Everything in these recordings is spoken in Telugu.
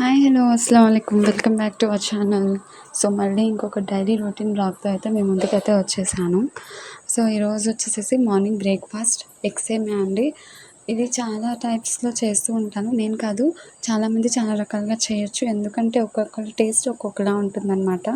హాయ్ హలో అస్సలం అయికం welcome back to our channel so మళ్ళీ ఇంకొక డైలీ రొటీన్ బ్లాగ్తో అయితే మేము ముందుకైతే వచ్చేసాను. సో ఈరోజు వచ్చేసేసి మార్నింగ్ బ్రేక్ఫాస్ట్ ఎక్సేమే అండి. ఇది చాలా టైప్స్లో చేస్తూ ఉంటాను. నేను కాదు చాలామంది చాలా రకాలుగా చేయొచ్చు. ఎందుకంటే ఒక్కొక్కరి టేస్ట్ ఒక్కొక్కలా ఉంటుందన్నమాట.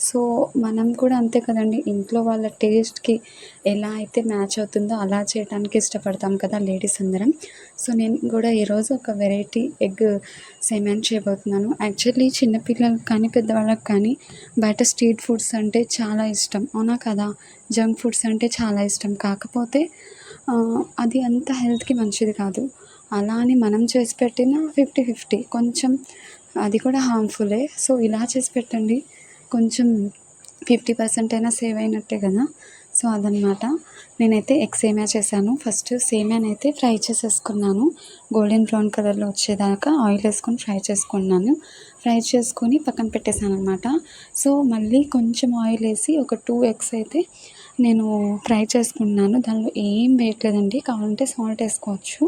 సో మనం కూడా అంతే కదండి. ఇంట్లో వాళ్ళ టేస్ట్కి ఎలా అయితే మ్యాచ్ అవుతుందో అలా చేయడానికి ఇష్టపడతాం కదా లేడీస్ అందరం. సో నేను కూడా ఈరోజు ఒక వెరైటీ ఎగ్ సెమెంట్ చేయబోతున్నాను. యాక్చువల్లీ చిన్నపిల్లలకు కానీ పెద్దవాళ్ళకి కానీ బయట స్ట్రీట్ ఫుడ్స్ అంటే చాలా ఇష్టం. అవునా కదా? జంక్ ఫుడ్స్ అంటే చాలా ఇష్టం. కాకపోతే అది అంత హెల్త్కి మంచిది కాదు. అలా అని మనం చేసి పెట్టిన ఫిఫ్టీ ఫిఫ్టీ కొంచెం అది కూడా హార్మ్ఫులే. సో ఇలా చేసి పెట్టండి. కొంచెం ఫిఫ్టీ పర్సెంట్ అయినా సేవ్ అయినట్టే కదా. సో అదనమాట నేనైతే ఎగ్ సేమియా చేశాను. ఫస్ట్ సేమియాని అయితే ఫ్రై చేసేసుకున్నాను. గోల్డెన్ బ్రౌన్ కలర్లో వచ్చేదాకా ఆయిల్ వేసుకొని ఫ్రై చేసుకున్నాను. ఫ్రై చేసుకొని పక్కన పెట్టేశాను అనమాట సో మళ్ళీ కొంచెం ఆయిల్ వేసి ఒక టూ ఎగ్స్ అయితే నేను ఫ్రై చేసుకుంటున్నాను. దానిలో ఏం వేయట్లేదండి. కావాలంటే సాల్ట్ వేసుకోవచ్చు.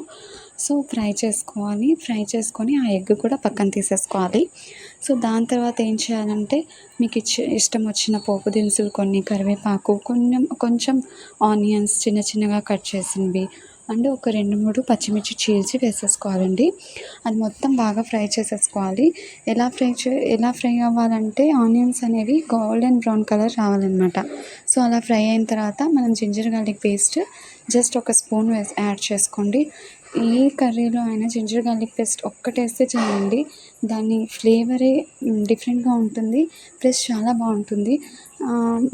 సో ఫ్రై చేసుకోవాలి. ఫ్రై చేసుకొని ఆ ఎగ్ కూడా పక్కన తీసేసుకోవాలి. సో దాని తర్వాత ఏం చేయాలంటే మీకు ఇచ్చే ఇష్టం వచ్చిన పోపు దినుసులు కొన్ని కరివేపాకు కొంచెం కొంచెం ఆనియన్స్ చిన్న చిన్నగా కట్ చేసినవి అండ్ ఒక రెండు మూడు పచ్చిమిర్చి చీల్చి వేసేసుకోవాలండి. అది మొత్తం బాగా ఫ్రై చేసేసుకోవాలి. ఎలా ఫ్రై చే ఎలా ఫ్రై అవ్వాలంటే ఆనియన్స్ అనేవి గోల్డెన్ బ్రౌన్ కలర్ రావాలన్నమాట. సో అలా ఫ్రై అయిన తర్వాత మనం జింజర్ గార్లిక్ పేస్ట్ జస్ట్ ఒక స్పూన్ వేసి యాడ్ చేసుకోండి. ఏ కర్రీలో అయినా జింజర్ గార్లిక్ పేస్ట్ ఒక్కటేస్తే చేయండి దాని ఫ్లేవరే డిఫరెంట్గా ఉంటుంది. ప్లస్ చాలా బాగుంటుంది.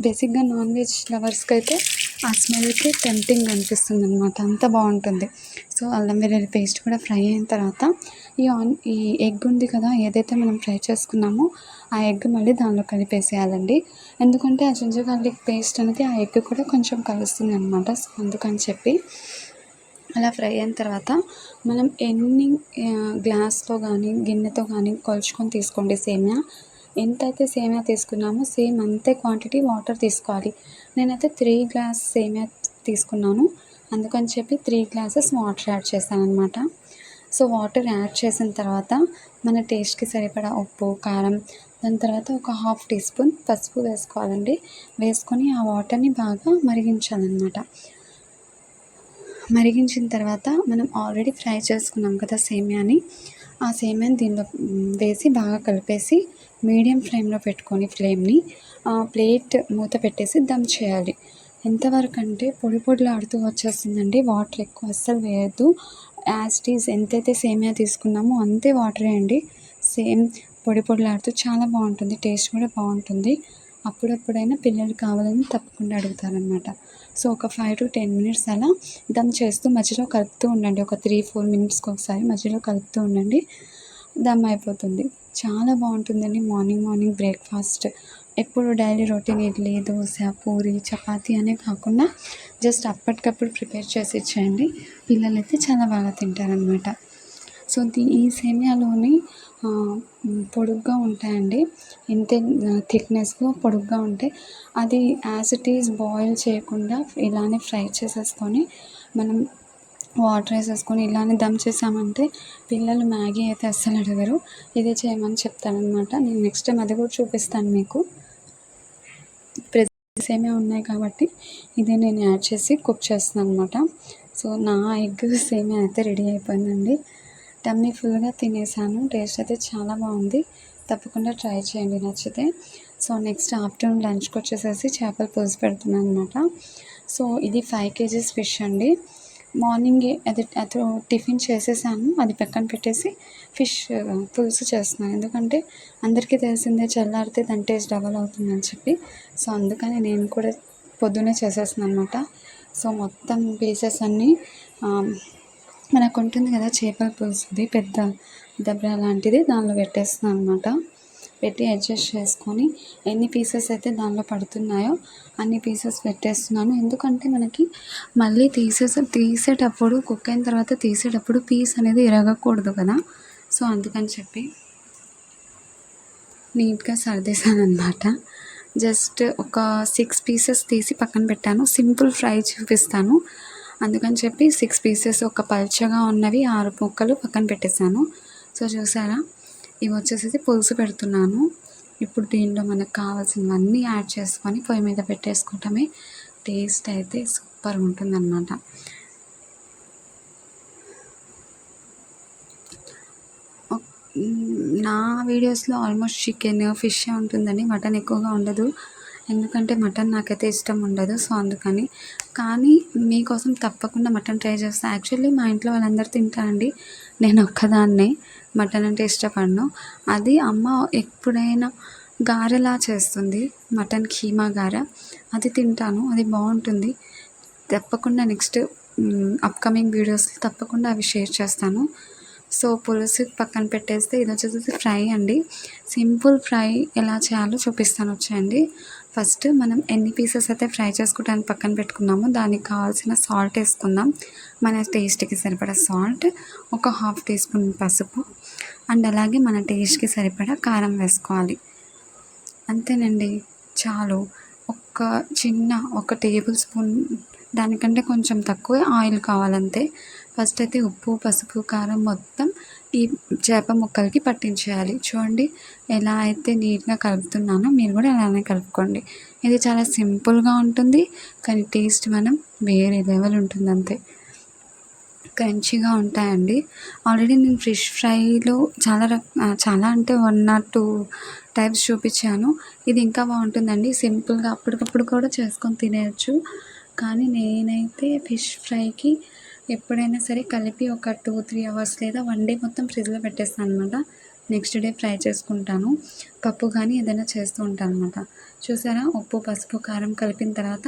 బేసిక్గా నాన్ వెజ్ లవర్స్కి అయితే ఆ స్మెల్కి టెంప్టింగ్ అనిపిస్తుంది అనమాట అంత బాగుంటుంది. సో అల్లం వెల్లుల్లి పేస్ట్ కూడా ఫ్రై అయిన తర్వాత ఈ ఆన్ ఈ ఎగ్ ఉంది కదా ఏదైతే మనం ఫ్రై చేసుకున్నామో ఆ ఎగ్ మళ్ళీ దానిలో కలిపేసేయాలండి. ఎందుకంటే ఆ జింజర్ గార్లిక్ పేస్ట్ అనేది ఆ ఎగ్ కూడా కొంచెం కలుస్తుంది అనమాట సో అందుకని చెప్పి అలా ఫ్రై అయిన తర్వాత మనం ఎన్ని గ్లాస్తో కానీ గిన్నెతో కానీ కొలుచుకొని తీసుకోండి సేమియా. ఎంతైతే సేమియా తీసుకున్నామో సేమ్ అంతే క్వాంటిటీ వాటర్ తీసుకోవాలి. నేనైతే త్రీ గ్లాస్ సేమియా తీసుకున్నాను. అందుకని చెప్పి త్రీ గ్లాసెస్ వాటర్ యాడ్ చేశాను అనమాట సో వాటర్ యాడ్ చేసిన తర్వాత మన టేస్ట్కి సరిపడా ఉప్పు కారం దాని తర్వాత ఒక హాఫ్ టీ స్పూన్ పసుపు వేసుకోవాలండి. వేసుకొని ఆ వాటర్ని బాగా మరిగించాలన్నమాట. మరిగించిన తర్వాత మనం ఆల్రెడీ ఫ్రై చేసుకున్నాం కదా సేమియాని. ఆ సేమియాని దీనిలో వేసి బాగా కలిపేసి మీడియం ఫ్లేమ్లో పెట్టుకొని ఫ్లేమ్ని ప్లేట్ మూత పెట్టేసి దమ్ చేయాలి. ఎంతవరకు అంటే పొడి పొడిలాడుతూ వచ్చేస్తుందండి. వాటర్ ఎక్కువ అస్సలు వేయద్దు. యాస్టీస్ ఈజ్ ఎంతైతే సేమియా తీసుకున్నామో అంతే వాటర్ వేయండి సేమ్ పొడి పొడిలాడుతూ చాలా బాగుంటుంది. టేస్ట్ కూడా బాగుంటుంది. అప్పుడప్పుడైనా పిల్లలు కావాలని తప్పకుండా అడుగుతారనమాట సో ఒక ఫైవ్ టు టెన్ మినిట్స్ అలా దమ్ చేస్తూ మధ్యలో కలుపుతూ ఉండండి. ఒక త్రీ ఫోర్ మినిట్స్కి ఒకసారి మధ్యలో కలుపుతూ ఉండండి. దమ్ అయిపోతుంది. చాలా బాగుంటుందండి. Morning morning breakfast. ఎప్పుడు డైలీ రొటీన్ ఇడ్లీ దోశ పూరి చపాతీ అనే కాకుండా జస్ట్ అప్పటికప్పుడు ప్రిపేర్ చేసి ఇచ్చేయండి. పిల్లలైతే చాలా బాగా తింటారనమాట సో ఈ సేమియాలోని పొడుగ్గా ఉంటాయండి. ఇంతే థిక్నెస్లో పొడుగ్గా ఉంటాయి అది యాజ్ ఇట్ ఈజ్ బాయిల్ చేయకుండా ఇలానే ఫ్రై చేసేసుకొని మనం వాటర్ వేసేసుకొని ఇలానే దమ్ చేసామంటే పిల్లలు మ్యాగీ అయితే అస్సలు అడగరు. ఇదే చేయమని చెప్తారనమాట నేను నెక్స్ట్ టైం అది కూడా చూపిస్తాను మీకు. సేమే ఉన్నాయి కాబట్టి ఇదే నేను యాడ్ చేసి కుక్ చేస్తున్నాను అనమాట సో నా ఎగ్ సేమే అయితే రెడీ అయిపోయిందండి. టమ్మీ ఫుల్గా తినేసాను. టేస్ట్ అయితే చాలా బాగుంది. తప్పకుండా ట్రై చేయండి నచ్చితే. సో నెక్స్ట్ ఆఫ్టర్నూన్ లంచ్కి వచ్చేసేసి చేపల పులుసు పెడుతున్నాను అనమాట సో ఇది ఫైవ్ కేజీస్ ఫిష్ అండి. మార్నింగ్ అది అతను టిఫిన్ చేసేసాను. అది పక్కన పెట్టేసి ఫిష్ పులుసు చేస్తున్నాను. ఎందుకంటే అందరికీ తెలిసిందే చల్లారితే దాని టేస్ట్ డబల్ అవుతుందని చెప్పి. సో అందుకని నేను కూడా పొద్దునే చేసేస్తున్నాను అనమాట సో మొత్తం పీసెస్ అన్నీ మనకు ఉంటుంది కదా చేపల పులుసుది పెద్ద దెబ్బ లాంటిది దానిలో పెట్టేస్తున్నాను అనమాట పెట్టి అడ్జస్ట్ చేసుకొని ఎన్ని పీసెస్ అయితే దానిలో పడుతున్నాయో అన్ని పీసెస్ పెట్టేస్తున్నాను. ఎందుకంటే మనకి మళ్ళీ తీసేసే తీసేటప్పుడు కుక్ అయిన తర్వాత తీసేటప్పుడు పీస్ అనేది ఇరగకూడదు కదా. సో అందుకని చెప్పి నీట్గా సర్దేశాను అనమాట జస్ట్ ఒక సిక్స్ పీసెస్ తీసి పక్కన పెట్టాను. సింపుల్ ఫ్రై చూపిస్తాను. అందుకని చెప్పి సిక్స్ పీసెస్ ఒక పల్చగా ఉన్నవి ఆరు ముక్కలు పక్కన పెట్టేశాను. సో చూసారా? ఇవి వచ్చేసేసి పులుసు పెడుతున్నాను. ఇప్పుడు దీనిలో మనకు కావాల్సినవన్నీ యాడ్ చేసుకొని పొయ్యి మీద పెట్టేసుకోవటమే టేస్ట్ అయితే సూపర్ ఉంటుందన్నమాట. నా వీడియోస్లో ఆల్మోస్ట్ చికెన్ ఫిష్ ఉంటుందని మటన్ ఎక్కువగా ఉండదు. ఎందుకంటే మటన్ నాకైతే ఇష్టం ఉండదు సో అందుకని. కానీ మీకోసం తప్పకుండా మటన్ ట్రై చేస్తాను యాక్చువల్లీ మా ఇంట్లో వాళ్ళందరూ తింటారండి నేను ఒక్కదాన్నే మటన్ అంటే ఇష్టపడను. అది అమ్మ ఎప్పుడైనా గారెలా చేస్తుంది మటన్ కీమా గార అది తింటాను అది బాగుంటుంది. తప్పకుండా నెక్స్ట్ అప్కమింగ్ వీడియోస్ తప్పకుండా అవి షేర్ చేస్తాను. సో పులుసు పక్కన పెట్టేస్తే ఇది వచ్చేసి ఫ్రై అండి. సింపుల్ ఫ్రై ఎలా చేయాలో చూపిస్తాను వచ్చేయండి. ఫస్ట్ మనం ఎన్ని పీసెస్ అయితే ఫ్రై చేసుకోవడానికి పక్కన పెట్టుకున్నామో దానికి కావాల్సిన సాల్ట్ వేసుకుందాం. మన టేస్ట్కి సరిపడా సాల్ట్ ఒక హాఫ్ టీ స్పూన్ పసుపు అండ్ అలాగే మన టేస్ట్కి సరిపడా కారం వేసుకోవాలి. అంతేనండి. చాలు. ఒక చిన్న ఒక టేబుల్ స్పూన్ దానికంటే కొంచెం తక్కువ ఆయిల్ కావాలంతే. ఫస్ట్ అయితే ఉప్పు పసుపు కారం మొత్తం ఈ చేప ముక్కలకి పట్టించేయాలి. చూడండి ఎలా అయితే నీట్గా కలుపుతున్నానో మీరు కూడా అలానే కలుపుకోండి. ఇది చాలా సింపుల్గా ఉంటుంది కానీ టేస్ట్ మనం వేరే లెవెల్ ఉంటుంది అంతే క్రంచీగా ఉంటాయండి. ఆల్రెడీ నేను ఫిష్ ఫ్రైలో చాలా రక చాలా అంటే వన్ ఆర్ టూ టైప్స్ చూపించాను. ఇది ఇంకా బాగుంటుందండి. సింపుల్గా అప్పటికప్పుడు కూడా చేసుకొని తినేయచ్చు. కానీ నేనైతే ఫిష్ ఫ్రైకి ఎప్పుడైనా సరే కలిపి ఒక టూ త్రీ అవర్స్ లేదా వన్ డే మొత్తం ఫ్రిడ్జ్లో పెట్టేస్తాను అనమాట నెక్స్ట్ డే ఫ్రై చేసుకుంటాను. పప్పు కానీ ఏదైనా చేస్తూ ఉంటాను అనమాట చూసారా? ఉప్పు పసుపు కారం కలిపిన తర్వాత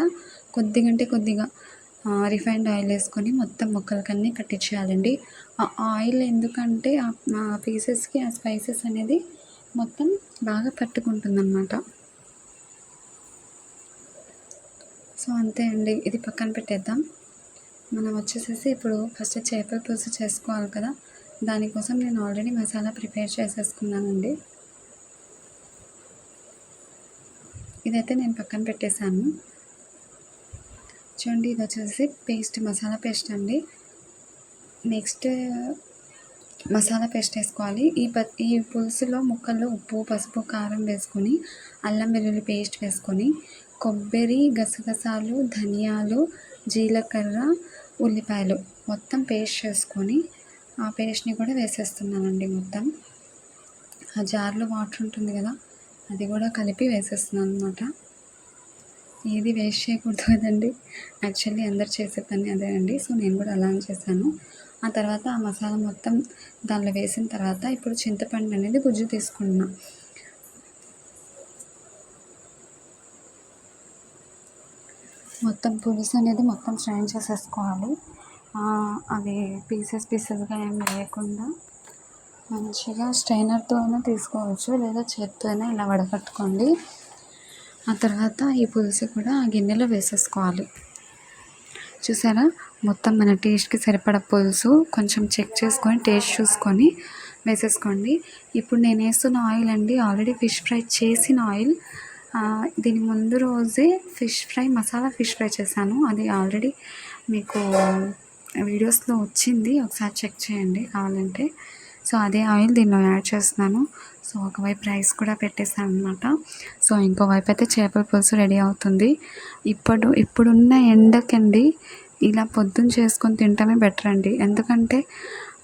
కొద్దిగంటే కొద్దిగా రిఫైన్డ్ ఆయిల్ వేసుకొని మొత్తం ముక్కలకన్నీ కట్టించేయాలండి ఆ ఆయిల్ ఎందుకంటే ఆ పీసెస్కి ఆ స్పైసెస్ అనేది మొత్తం బాగా పట్టుకుంటుందన్నమాట. సో అంతే అండి. ఇది పక్కన పెట్టేద్దాం. మనం వచ్చేసేసి ఇప్పుడు ఫస్ట్ చేపల పులుసు చేసుకోవాలి కదా. దానికోసం నేను ఆల్రెడీ మసాలా ప్రిపేర్ చేసేసుకున్నానండి. ఇదైతే నేను పక్కన పెట్టేశాను. చూడండి ఇది వచ్చేసి పేస్ట్ మసాలా పేస్ట్ అండి. నెక్స్ట్ మసాలా పేస్ట్ వేసుకోవాలి. ఈ ప ఈ పులుసులో ముక్కల్లో ఉప్పు పసుపు కారం వేసుకొని అల్లం వెల్లుల్లి పేస్ట్ వేసుకొని కొబ్బరి గసగసాలు ధనియాలు జీలకర్ర ఉల్లిపాయలు మొత్తం పేస్ట్ చేసుకొని ఆ పేస్ట్ని కూడా వేసేస్తున్నానండి మొత్తం. ఆ జార్లో వాటర్ ఉంటుంది కదా అది కూడా కలిపి వేసేస్తున్నాను అనమాట ఏది వేస్ట్ చేయకూడదు కదండి. యాక్చువల్లీ అందరు చేసే పని అదే అండి. సో నేను కూడా అలానే చేశాను. ఆ తర్వాత ఆ మసాలా మొత్తం దానిలో వేసిన తర్వాత ఇప్పుడు చింతపండు అనేది గుజ్జు తీసుకుంటున్నాను మొత్తం పులుసు అనేది మొత్తం స్ట్రైన్ చేసేసుకోవాలి. అవి పీసెస్ పీసెస్గా ఏం లేకుండా మంచిగా స్ట్రైనర్తో అయినా తీసుకోవచ్చు లేదా చేత్తో అయినా ఇలా వడగట్టుకోండి ఆ తర్వాత ఈ పులుసు కూడా ఆ గిన్నెలో వేసేసుకోవాలి. చూసారా? మొత్తం మన టేస్ట్కి సరిపడ పులుసు కొంచెం చెక్ చేసుకొని టేస్ట్ చూసుకొని వేసేసుకోండి. ఇప్పుడు నేను వేస్తున్న ఆయిల్ అండి ఆల్రెడీ ఫిష్ ఫ్రై చేసిన ఆయిల్. దీని ముందు రోజే fish fry masala fish fry చేశాను. అది ఆల్రెడీ మీకు వీడియోస్లో వచ్చింది. ఒకసారి చెక్ చేయండి కావాలంటే. సో అదే ఆయిల్ దీనిలో యాడ్ చేస్తున్నాను. సో ఒకవైపు రైస్ కూడా పెట్టేసాను అనమాట సో ఇంకోవైపు అయితే చేపల పులుసు రెడీ అవుతుంది. ఇప్పుడు ఇప్పుడున్న ఎండకండి ఇలా పొద్దున్న చేసుకొని తింటమే బెటర్ అండి. ఎందుకంటే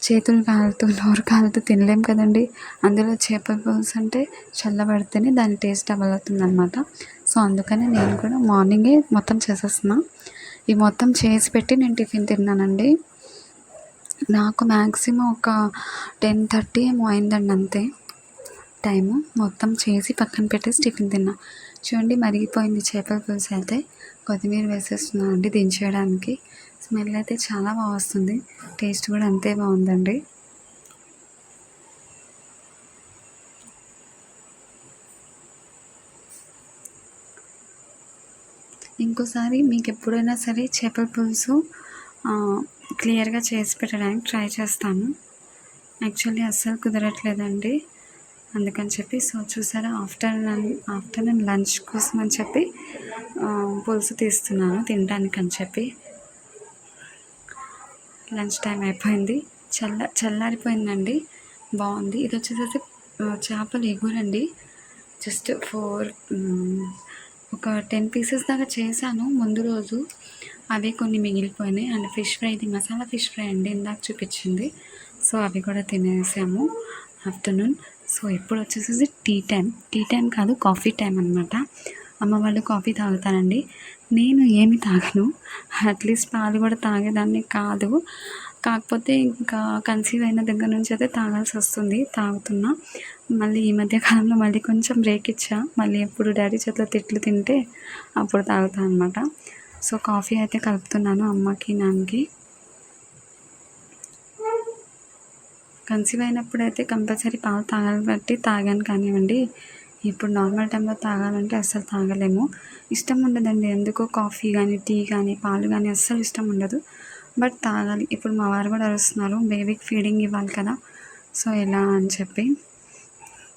చేతులు కాలుతూ నోరు కాలుతూ తినలేం కదండి. అందులో చేపల పులుసు అంటే చల్లబడితేనే దాని టేస్ట్ అవుతుంది అనమాట సో అందుకనే నేను కూడా మార్నింగే మొత్తం చేసేస్తున్నా. ఈ మొత్తం చేసి పెట్టి నేను టిఫిన్ తిన్నానండి. నాకు మ్యాక్సిమం ఒక టెన్ థర్టీ ఏమో అయిందండి అంతే టైము. మొత్తం చేసి పక్కన పెట్టేసి టిఫిన్ తిన్నా. చూడండి మరిగిపోయింది చేపల పులుసు అయితే కొత్తిమీర వేసేస్తున్నాను అండి దించేయడానికి. స్మెల్ అయితే చాలా బాగా వస్తుంది. టేస్ట్ కూడా అంతే బాగుందండి. ఇంకోసారి మీకు ఎప్పుడైనా సరే చేపల పులుసు క్లియర్గా చేసి పెట్టడానికి ట్రై చేస్తాను. యాక్చువల్లీ అస్సలు కుదరట్లేదండి. అందుకని చెప్పి సో చూసారా ఆఫ్టర్నూన్ ఆఫ్టర్నూన్ లంచ్ కోసం అని చెప్పి పులుసు తీస్తున్నాను తినడానికి అని చెప్పి. లంచ్ టైం అయిపోయింది. చల్ల చల్లారిపోయిందండి. బాగుంది. ఇది వచ్చేసేసి చేపలు ఎగురండి జస్ట్ ఫోర్ ఒక టెన్ పీసెస్ దాకా చేశాను ముందు రోజు. అవి కొన్ని మిగిలిపోయినాయి. అండ్ ఫిష్ ఫ్రై ఇది మసాలా ఫిష్ ఫ్రై అండి. ఇందాక చూపించింది. సో అవి కూడా తినేసాము ఆఫ్టర్నూన్. సో ఇప్పుడు వచ్చేసేసి టీ టైం. టీ టైం కాదు కాఫీ టైం అనమాట అమ్మ వాళ్ళు కాఫీ తాగుతారండి. నేను ఏమి తాగను. అట్లీస్ట్ పాలు కూడా తాగేదాన్ని కాదు. కాకపోతే ఇంకా కన్సీవ్ అయిన దగ్గర నుంచి అయితే తాగాల్సి వస్తుంది. తాగుతున్నా. మళ్ళీ ఈ మధ్య కాలంలో మళ్ళీ కొంచెం బ్రేక్ ఇచ్చా. మళ్ళీ ఎప్పుడు డాడీ చేతిలో తిట్లు తింటే అప్పుడు తాగుతాను అనమాట సో కాఫీ అయితే కలుపుతున్నాను అమ్మకి నాన్నకి. కన్సీవ్ అయినప్పుడు అయితే కంపల్సరీ పాలు తాగాలి బట్టి తాగాను కానివ్వండి. ఇప్పుడు నార్మల్ టైంలో తాగాలంటే అస్సలు తాగలేము. ఇష్టం ఉండదండి. ఎందుకో కాఫీ కానీ టీ కానీ పాలు కానీ అస్సలు ఇష్టం ఉండదు. బట్ తాగాలి. ఇప్పుడు మా వారు కూడా అరుస్తున్నారు. బేబీకి ఫీడింగ్ ఇవ్వాలి కదా. సో ఎలా అని చెప్పి.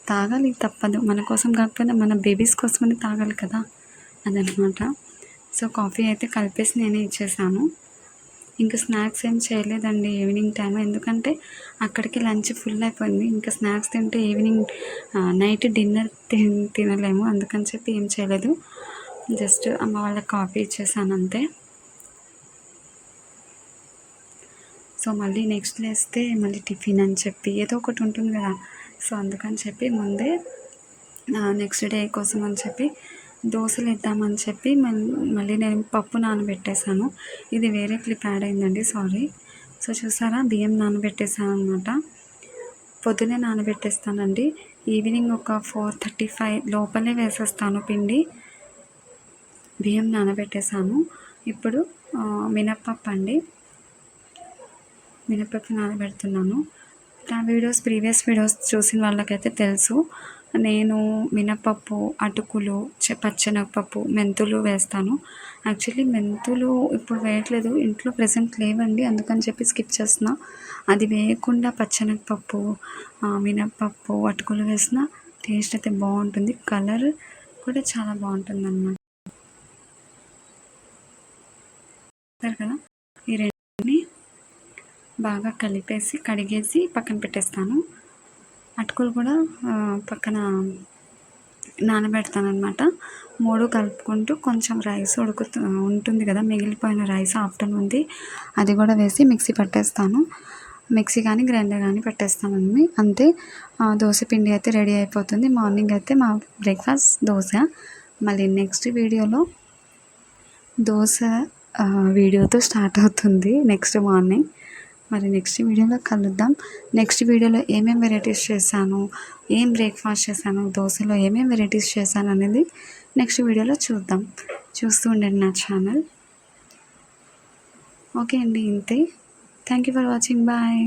తాగాలి తప్పదు. మన కోసం కాకపోయినా మన బేబీస్ కోసమని తాగాలి కదా. అదనమాట. సో కాఫీ అయితే కలిపేసి నేనే ఇచ్చేసాను. ఇంకా స్నాక్స్ ఏం చేయలేదండి ఈవినింగ్ టైం ఎందుకంటే అక్కడికి లంచ్ ఫుల్ అయిపోయింది. ఇంకా స్నాక్స్ తింటే ఈవినింగ్ నైట్ డిన్నర్ తినలేము. అందుకని చెప్పి ఏం చేయలేదు. జస్ట్ అమ్మ వాళ్ళకి కాఫీ ఇచ్చేసాను అంతే. సో మళ్ళీ నెక్స్ట్ లేస్తే మళ్ళీ టిఫిన్ అని చెప్పి ఏదో ఒకటి ఉంటుంది కదా. సో అందుకని చెప్పి ముందే నెక్స్ట్ డే కోసం అని చెప్పి దోశలు ఇద్దామని చెప్పి మళ్ళీ నేను పప్పు నానబెట్టేశాను. ఇది వేరే క్లిప్ యాడ్ అయిందండి సారీ. సో చూసారా బియ్యం నానబెట్టేసాను అనమాట పొద్దునే నానబెట్టేస్తానండి. ఈవినింగ్ ఒక ఫోర్ థర్టీ ఫైవ్ లోపలే వేసేస్తాను పిండి. బియ్యం నానబెట్టేసాను ఇప్పుడు మినప్పప్పు అండి. మినప్పప్పు నానబెడుతున్నాను. నా వీడియోస్ ప్రీవియస్ వీడియోస్ చూసిన వాళ్ళకైతే తెలుసు. నేను మినపప్పు అటుకులు పచ్చెనగపప్పు మెంతులు వేస్తాను. యాక్చువల్లీ మెంతులు ఇప్పుడు వేయట్లేదు. ఇంట్లో ప్రజెంట్ లేవండి. అందుకని చెప్పి స్కిప్ చేస్తున్నా. అది వేయకుండా పచ్చెనగపప్పు మినపప్పు అటుకులు వేసిన టేస్ట్ అయితే బాగుంటుంది. కలర్ కూడా చాలా బాగుంటుంది అన్నమాట కదా? ఈ రెండుని బాగా కలిపేసి కడిగేసి పక్కన పెట్టేస్తాను. అటుకులు కూడా పక్కన నానబెడతాను అనమాట మూడు కలుపుకుంటూ కొంచెం రైస్ ఉడుకుతూ ఉంటుంది కదా మిగిలిపోయిన రైస్ ఆఫ్టర్నూన్ది అది కూడా వేసి మిక్సీ పట్టేస్తాను. మిక్సీ కానీ గ్రైండర్ కానీ పెట్టేస్తానండి అంతే దోశ పిండి అయితే రెడీ అయిపోతుంది. మార్నింగ్ అయితే మా బ్రేక్ఫాస్ట్ దోశ. మళ్ళీ నెక్స్ట్ వీడియోలో దోశ వీడియోతో స్టార్ట్ అవుతుంది. Next morning. మరి నెక్స్ట్ వీడియోలో కలుద్దాం. నెక్స్ట్ వీడియోలో ఏమేమి వెరైటీస్ చేశాను ఏం బ్రేక్ఫాస్ట్ చేశాను దోశలో ఏమేమి వెరైటీస్ చేశాను అనేది నెక్స్ట్ వీడియోలో చూద్దాం. చూస్తూ ఉండండి నా ఛానల్ ఓకే అండి ఇంతే. Thank you for watching bye